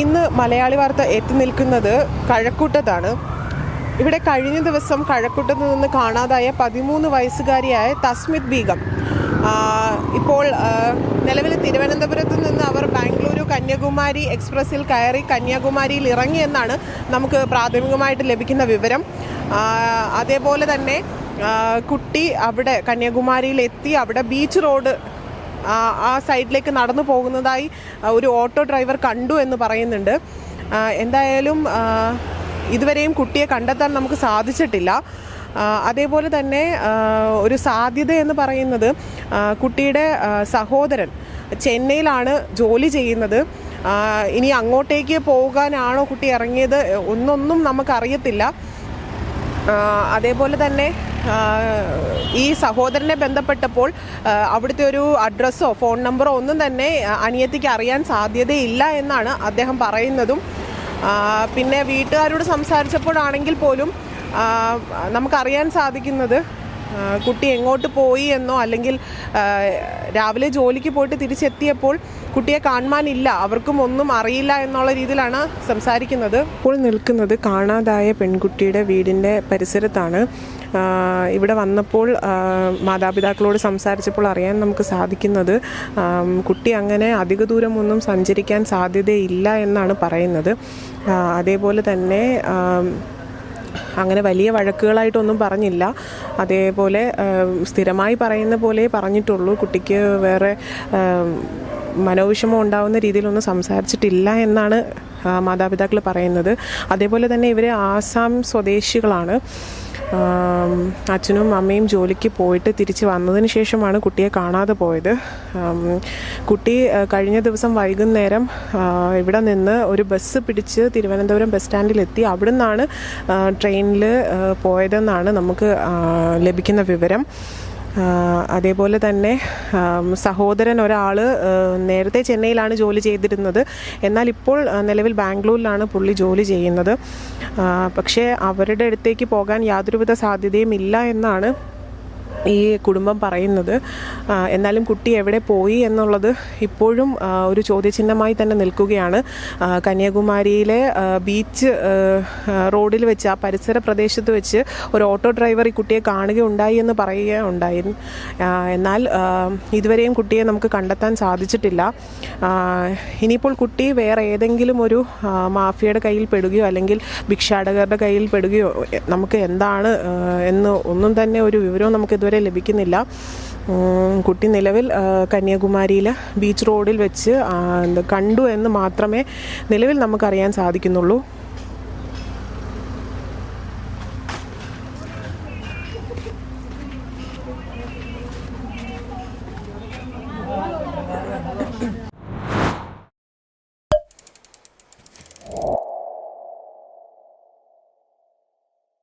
ഇന്ന് മലയാളി വാർത്ത എത്തി നിൽക്കുന്നത് കഴക്കൂട്ടത്താണ്. ഇവിടെ കഴിഞ്ഞ ദിവസം കഴക്കൂട്ടത്ത് നിന്ന് കാണാതായ പതിമൂന്ന് വയസ്സുകാരിയായ തസ്മിത് ബീഗം. ഇപ്പോൾ നിലവിൽ തിരുവനന്തപുരത്ത് നിന്ന് അവർ ബാംഗ്ലൂരു കന്യാകുമാരി എക്സ്പ്രസ്സിൽ കയറി കന്യാകുമാരിയിൽ ഇറങ്ങിയെന്നാണ് നമുക്ക് പ്രാഥമികമായിട്ട് ലഭിക്കുന്ന വിവരം. അതേപോലെ തന്നെ കുട്ടി അവിടെ കന്യാകുമാരിയിൽ എത്തി അവിടെ ബീച്ച് റോഡ് ആ, സൈഡിലേക്ക് നടന്നു പോകുന്നതായി ഒരു ഓട്ടോ ഡ്രൈവർ കണ്ടു എന്ന് പറയുന്നുണ്ട്. എന്തായാലും ഇതുവരെയും കുട്ടിയെ കണ്ടെത്താൻ നമുക്ക് സാധിച്ചിട്ടില്ല. അതേപോലെ തന്നെ ഒരു സാധ്യത എന്ന് പറയുന്നത് കുട്ടിയുടെ സഹോദരൻ ചെന്നൈയിലാണ് ജോലി ചെയ്യുന്നത്. ഇനി അങ്ങോട്ടേക്ക് പോകാനാണോ കുട്ടി ഇറങ്ങിയത്? ഒന്നൊന്നും നമുക്കറിയത്തില്ല. അതേപോലെ തന്നെ ഈ സഹോദരനെ ബന്ധപ്പെട്ടപ്പോൾ അവിടുത്തെ ഒരു അഡ്രസ്സോ ഫോൺ നമ്പറോ ഒന്നും തന്നെ അനിയത്തിക്ക് അറിയാൻ സാധ്യതയില്ല എന്നാണ് അദ്ദേഹം പറയുന്നതും. പിന്നെ വീട്ടുകാരോട് സംസാരിച്ചപ്പോഴാണെങ്കിൽ പോലും നമുക്കറിയാൻ സാധിക്കുന്നത് കുട്ടി എങ്ങോട്ട് പോയി എന്നോ അല്ലെങ്കിൽ രാവിലെ ജോലിക്ക് പോയിട്ട് തിരിച്ചെത്തിയപ്പോൾ കുട്ടിയെ കാണുവാനില്ല. അവർക്കും ഒന്നും അറിയില്ല എന്നുള്ള രീതിയിലാണ് സംസാരിക്കുന്നത്. ഇപ്പോൾ നിൽക്കുന്നത് കാണാതായ പെൺകുട്ടിയുടെ വീടിന്റെ പരിസരത്താണ്. ഇവിടെ വന്നപ്പോൾ മാതാപിതാക്കളോട് സംസാരിച്ചപ്പോൾ അറിയാൻ നമുക്ക് സാധിക്കുന്നത് കുട്ടി അങ്ങനെ അധിക ദൂരമൊന്നും സഞ്ചരിക്കാൻ സാധ്യതയില്ല എന്നാണ് പറയുന്നത്. അതേപോലെ തന്നെ അങ്ങനെ വലിയ വഴക്കുകളായിട്ടൊന്നും പറഞ്ഞില്ല. അതേപോലെ സ്ഥിരമായി പറയുന്ന പോലെ പറഞ്ഞിട്ടുള്ളൂ. കുട്ടിക്ക് വേറെ മനോവിഷമം ഉണ്ടാവുന്ന രീതിയിലൊന്നും സംസാരിച്ചിട്ടില്ല എന്നാണ് മാതാപിതാക്കൾ പറയുന്നത്. അതേപോലെ തന്നെ ഇവർ ആസാം സ്വദേശികളാണ്. അച്ഛനും അമ്മയും ജോലിക്ക് പോയിട്ട് തിരിച്ച് വന്നതിന് ശേഷമാണ് കുട്ടിയെ കാണാതെ പോയത്. കുട്ടി കഴിഞ്ഞ ദിവസം വൈകുന്നേരം ഇവിടെ നിന്ന് ഒരു ബസ് പിടിച്ച് തിരുവനന്തപുരം ബസ് സ്റ്റാൻഡിലെത്തി. അവിടെ നിന്നാണ് ട്രെയിനിൽ പോയതെന്നാണ് നമുക്ക് ലഭിക്കുന്ന വിവരം. അതേപോലെ തന്നെ സഹോദരൻ ഒരാൾ നേരത്തെ ചെന്നൈയിലാണ് ജോലി ചെയ്തിരുന്നത്. എന്നാൽ ഇപ്പോൾ നിലവിൽ ബാംഗ്ലൂരിലാണ് പുള്ളി ജോലി ചെയ്യുന്നത്. പക്ഷേ അവരുടെ അടുത്തേക്ക് പോകാൻ യാതൊരുവിധ സാധ്യതയും ഇല്ല എന്നാണ് ഈ കുടുംബം പറയുന്നത്. എന്നാലും കുട്ടി എവിടെ പോയി എന്നുള്ളത് ഇപ്പോഴും ഒരു ചോദ്യചിഹ്നമായി തന്നെ നിൽക്കുകയാണ്. കന്യാകുമാരിയിലെ ബീച്ച് റോഡിൽ വെച്ച് ആ പരിസര പ്രദേശത്ത് വെച്ച് ഒരു ഓട്ടോ ഡ്രൈവർ ഈ കുട്ടിയെ കാണുകയുണ്ടായി എന്ന് പറയുകയുണ്ടായിരുന്നു ആ, എന്നാൽ ഇതുവരെയും കുട്ടിയെ നമുക്ക് കണ്ടെത്താൻ സാധിച്ചിട്ടില്ല. ഇനിയിപ്പോൾ കുട്ടി വേറെ ഏതെങ്കിലും ഒരു മാഫിയയുടെ കയ്യിൽ പെടുകയോ അല്ലെങ്കിൽ ഭിക്ഷാടകരുടെ കയ്യിൽ പെടുകയോ നമുക്ക് എന്താണ് എന്ന് ഒന്നും തന്നെ ഒരു വിവരവും നമുക്ക് ഇതുവരെ ലഭിക്കുന്നില്ല. ഉം, കുട്ടി നിലവിൽ കന്യാകുമാരിയിൽ ബീച്ച് റോഡിൽ വെച്ച് കണ്ടു എന്ന് മാത്രമേ നിലവിൽ നമുക്കറിയാൻ സാധിക്കുന്നുള്ളൂ.